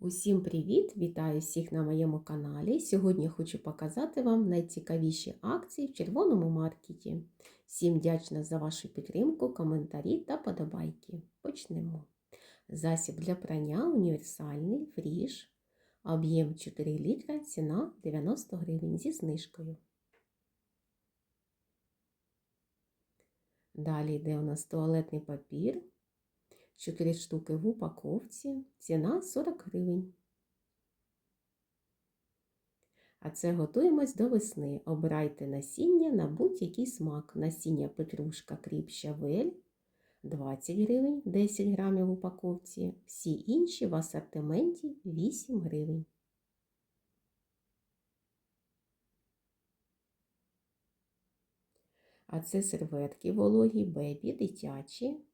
Усім привіт! Вітаю всіх на моєму каналі. Сьогодні хочу показати вам найцікавіші акції в червоному маркеті. Всім вдячна за вашу підтримку, коментарі та подобайки. Почнемо. Засіб для прання універсальний фріж. Об'єм 4 літра, ціна 90 гривень зі знижкою. Далі йде у нас туалетний папір. 4 штуки в упаковці, ціна 40 гривень. А це готуємось до весни. Обирайте насіння на будь-який смак. Насіння петрушка кріп щавель 20 гривень, 10 грамів в упаковці. Всі інші в асортименті 8 гривень. А це серветки вологі, бебі, дитячі.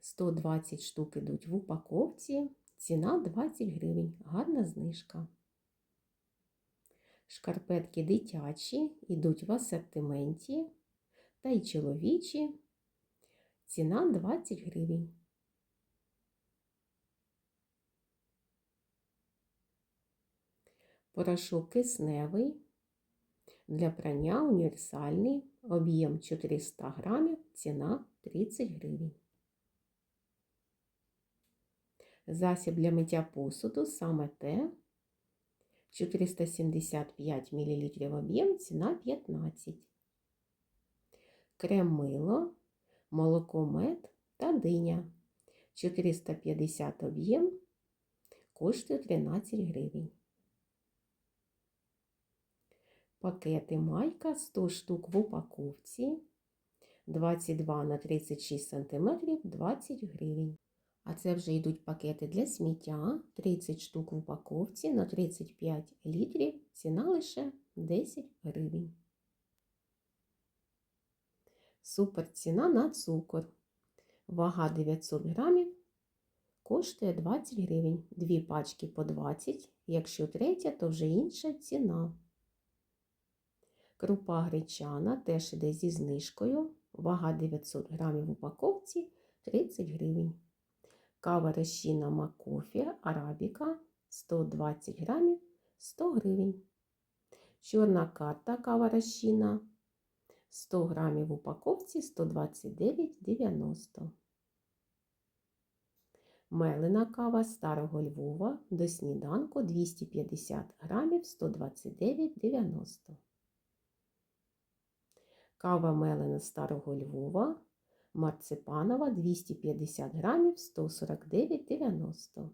120 штук ідуть в упаковці, ціна 20 гривень, гарна знижка. Шкарпетки дитячі йдуть в асортименті та й чоловічі. Ціна 20 гривень. Порошок кисневий для прання універсальний, об'єм 400 грамів, ціна 30 гривень. Засіб для миття посуду саме те. 475 мл об'єм, ціна 15. Крем мило, молоко мед та диня. 450 об'єм, коштує 13 гривень. Пакети майка 100 штук в упаковці. 22 на 36 см 20 гривень. А це вже йдуть пакети для сміття, 30 штук в упаковці на 35 літрів, ціна лише 10 гривень. Супер ціна на цукор. Вага 900 грамів коштує 20 гривень. Дві пачки по 20, якщо третя, то вже інша ціна. Крупа гречана теж іде зі знижкою. Вага 900 грамів в упаковці 30 гривень. Кава розчинна Макофі Арабіка 120 грамів 100 гривень. Чорна карта кава розчинна 100 грамів в упаковці 129,90. Мелена кава старого Львова до сніданку 250 грамів 129,90. Кава мелена старого Львова марципанова 250 грамів 149,90.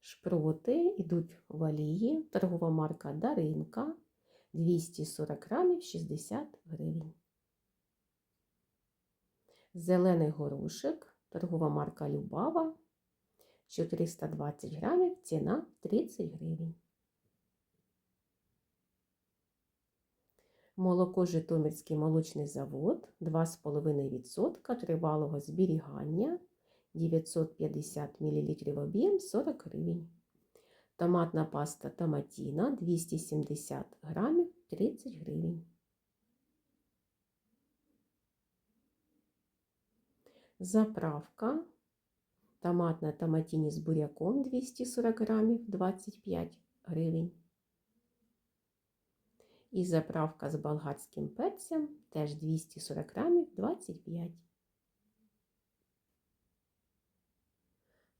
Шпроти йдуть в олії, торгова марка Даринка 240 грамів 60 гривень. Зелений горошек, торгова марка Любава 420 грамів, ціна 30 гривень. Молоко Житомирський молочний завод 2,5% тривалого зберігання 950 мл об'єм 40 гривень. Томатна паста томатіна 270 грамів 30 гривень. Заправка. Томатна томатіні з буряком 240 грамів 25 гривень. І заправка з болгарським перцем теж 240 грамів 25.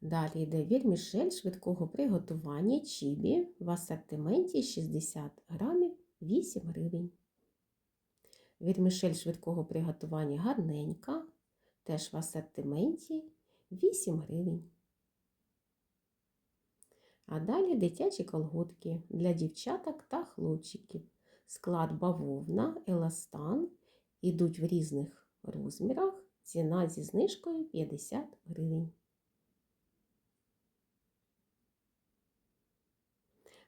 Далі йде вірмішель швидкого приготування чібі в асортименті 60 грамів 8 гривень. Вірмішель швидкого приготування гарненька, теж в асортименті 8 гривень. А далі дитячі колготки для дівчаток та хлопчиків склад бавовна, еластан ідуть в різних розмірах. Ціна зі знижкою 50 гривень.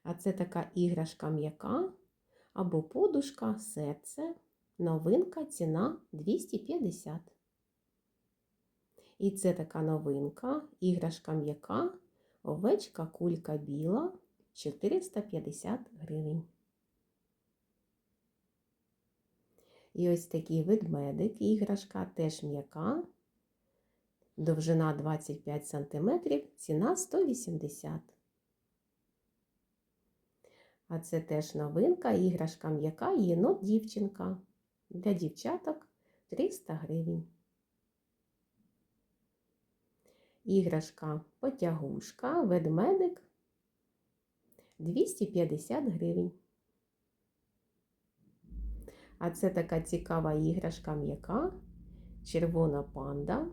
А це така іграшка м'яка або подушка, серце, новинка, ціна 250. І це така новинка, іграшка м'яка, овечка, кулька біла 450 гривень. І ось такий ведмедик, іграшка теж м'яка. Довжина 25 см, ціна 180 А це теж новинка, іграшка м'яка, єнот дівчинка. Для дівчаток 300 гривень. Іграшка потягушка, ведмедик 250 гривень. А це така цікава іграшка м'яка, червона панда,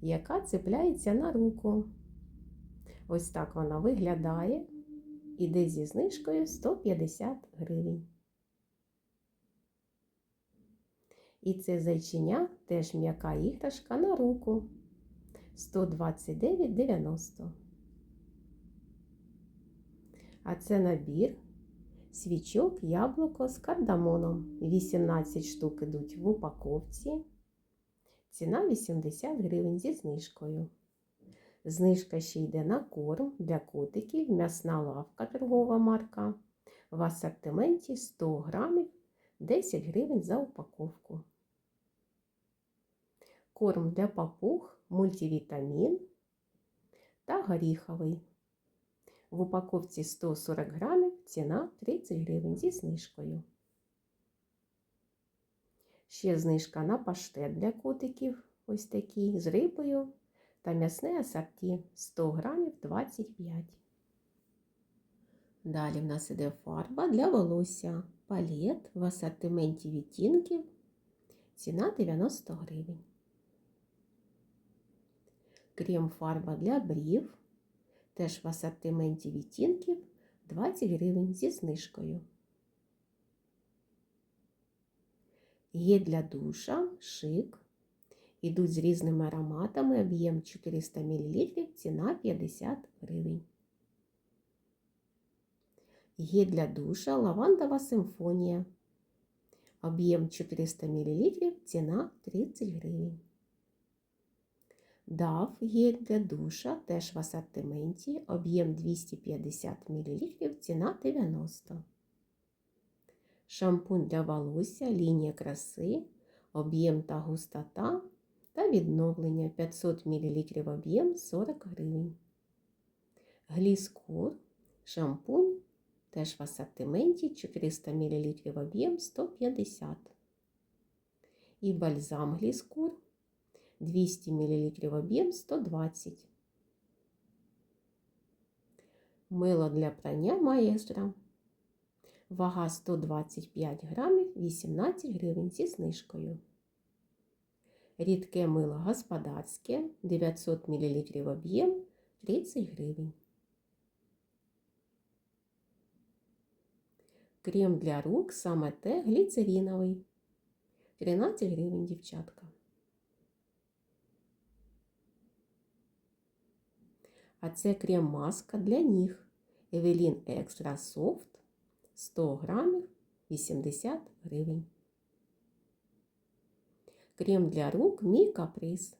яка цепляється на руку. Ось так вона виглядає. Іде зі знижкою 150 гривень. І це зайчиня теж м'яка іграшка на руку 129,90. А це набір свічок яблуко з кардамоном. 18 штук ідуть в упаковці. Ціна 80 гривень зі знижкою. Знижка ще йде на корм для котиків, м'ясна лавка торгова марка. В асортименті 100 грамів 10 гривень за упаковку. Корм для папуг, мультивітамін та горіховий. В упаковці 140 грамів ціна 30 гривень зі знижкою. Ще знижка на паштет для котиків, ось такий, з рибою та м'ясне асорті 100 грамів 25. Далі в нас іде фарба для волосся. Палет в асортименті відтінків. Ціна 90 гривень. Крем фарба для брів. Теж в асортименті відтінків 20 гривень зі знижкою. Є для душа шик. Ідуть з різними ароматами, об'єм 400 мл, ціна 50 гривень. Є для душа лавандова симфонія. Об'єм 400 мл, ціна 30 гривень. Дав є для душа, теж в асортименті, об'єм 250 мл, ціна 90. Шампунь для волосся, лінія краси, об'єм та густота та відновлення 500 мл об'єм 40 гривень. Гліскур, шампунь, теж в асортименті 400 мл об'єм 150 І бальзам гліскур 200 мл об'єм 120. Мило для прання маестро. Вага 125 грамів 18 гривень зі знижкою. Рідке мило господарське 900 мл об'єм 30 гривень. Крем для рук саме те гліцеріновий 13 гривень дівчатка. А це крем-маска для ніг Евелін Екстра Софт 100 грамів 80 гривень. Крем для рук Мій каприз.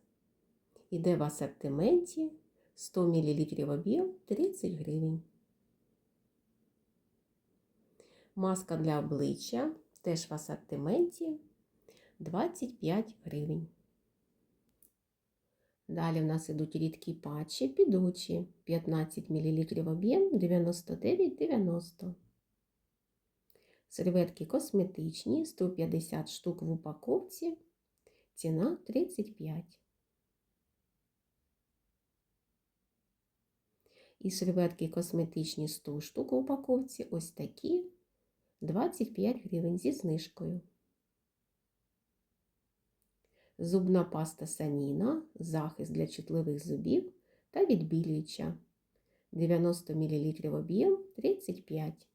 Іде в асортименті 100 мл об'єм 30 гривень. Маска для обличчя теж в асортименті 25 гривень. Далі в нас ідуть рідкі патчі під очі 15 мл об'єм 99,90. Серветки косметичні 150 штук в упаковці. Ціна 35. І серветки косметичні 100 штук в упаковці. Ось такі 25 гривень зі знижкою. Зубна паста саніна, захист для чутливих зубів та відбілююча. 90 мл об'єм 35.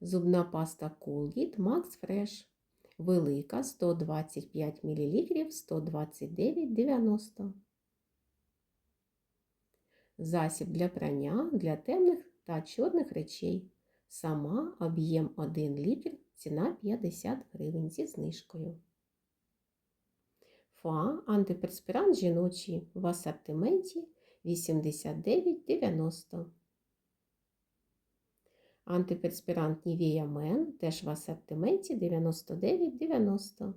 Зубна паста Colgate Max Fresh. Велика 125 мл 129,90. Засіб для прання для темних та чорних речей. Сама об'єм 1 літр, ціна 50 гривень зі знижкою. Фа антиперспірант жіночий в асортименті 89,90. Антиперспірант Nivea Men теж в асортименті 99,90.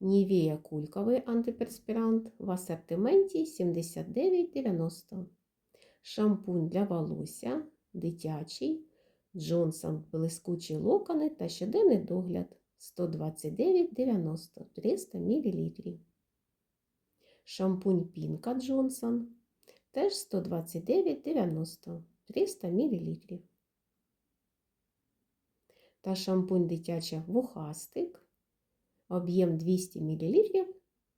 Нівея кульковий антиперспірант в асортименті 79,90. Шампунь для волосся дитячий. Джонсон блискучі локони та щоденний догляд 129,90 300 мл. Шампунь Пінка Джонсон теж 129,90 300 мл. Та шампунь дитяча вухастик. Об'єм 200 мл.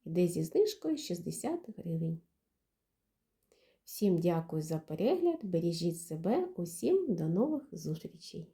Йде зі знижкою 60 гривень. Всім дякую за перегляд. Бережіть себе. Усім до нових зустрічей!